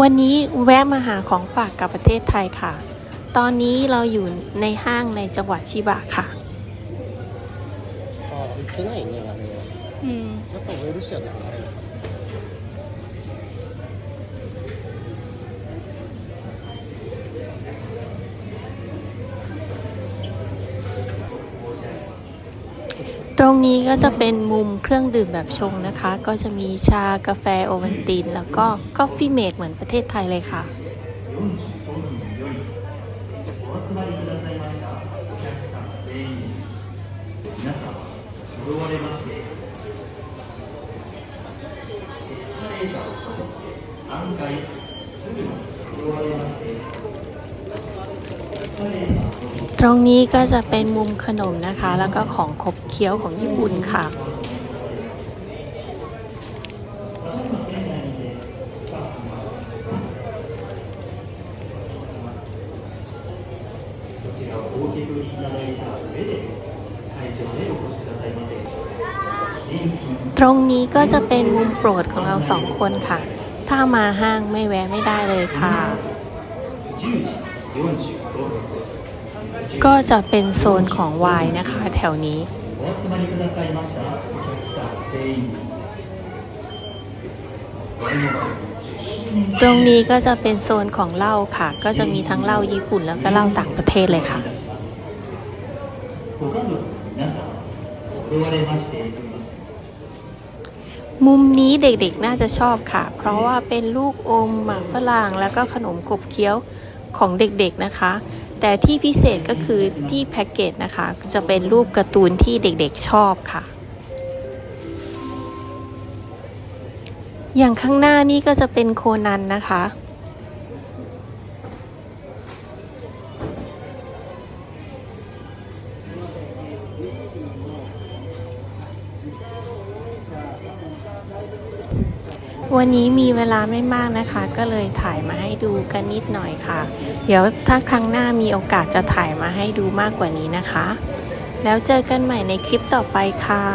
วันนี้แวะมาหาของฝากกับประเทศไทยค่ะ ตอนนี้เราอยู่ในห้างในจังหวัดชิบะค่ะ ああ売ってないねあれは อืม やっぱウェルシアでもないのか รงนี้ก็จะเป็นมุมเครื่องดื่มแบบชงนะคะ ก็จะมีชากาแฟโอวัลติน แล้วก็กาแฟเมดเหมือนประเทศไทยเลยค่ะ お集まりくださいましたお客さん全員皆様揃われましてエスカレーターを通って3階すぐに揃われまして รงนี้ก็จะเป็นมุมขนมนะคะ แล้วก็ของขบเคี้ยวของญี่ปุ่นค่ะ ตรงนี้ก็จะเป็นมุมโปรดของเราสองคนค่ะ ถ้ามาห้างไม่แวะไม่ได้เลยค่ะ10 45 ก็จะเป็นโซนของวายนะคะแถวนี้ ตรงนี้ก็จะเป็นโซนของเหล้าค่ะ ก็จะมีทั้งเหล้าญี่ปุ่นแล้วก็เหล้าต่างประเทศเลยค่ะมุมนี้เด็กๆน่าจะชอบค่ะ เพราะว่าเป็นลูกอมหมากฝรั่งแล้วก็ขนมขบเคี้ยวของเด็กๆนะคะ แต่ที่พิเศษก็คือที่แพ็กเกจนะคะ จะเป็นรูปการ์ตูนที่เด็กๆชอบค่ะ อย่างข้างหน้านี่ก็จะเป็นโคนันนะคะ วันนี้มีเวลาไม่มากนะคะ ก็เลยถ่ายมาให้ดูกันนิดหน่อยค่ะ เดี๋ยวถ้าครั้งหน้ามีโอกาสจะถ่ายมาให้ดูมากกว่านี้นะคะ แล้วเจอกันใหม่ในคลิปต่อไปค่ะ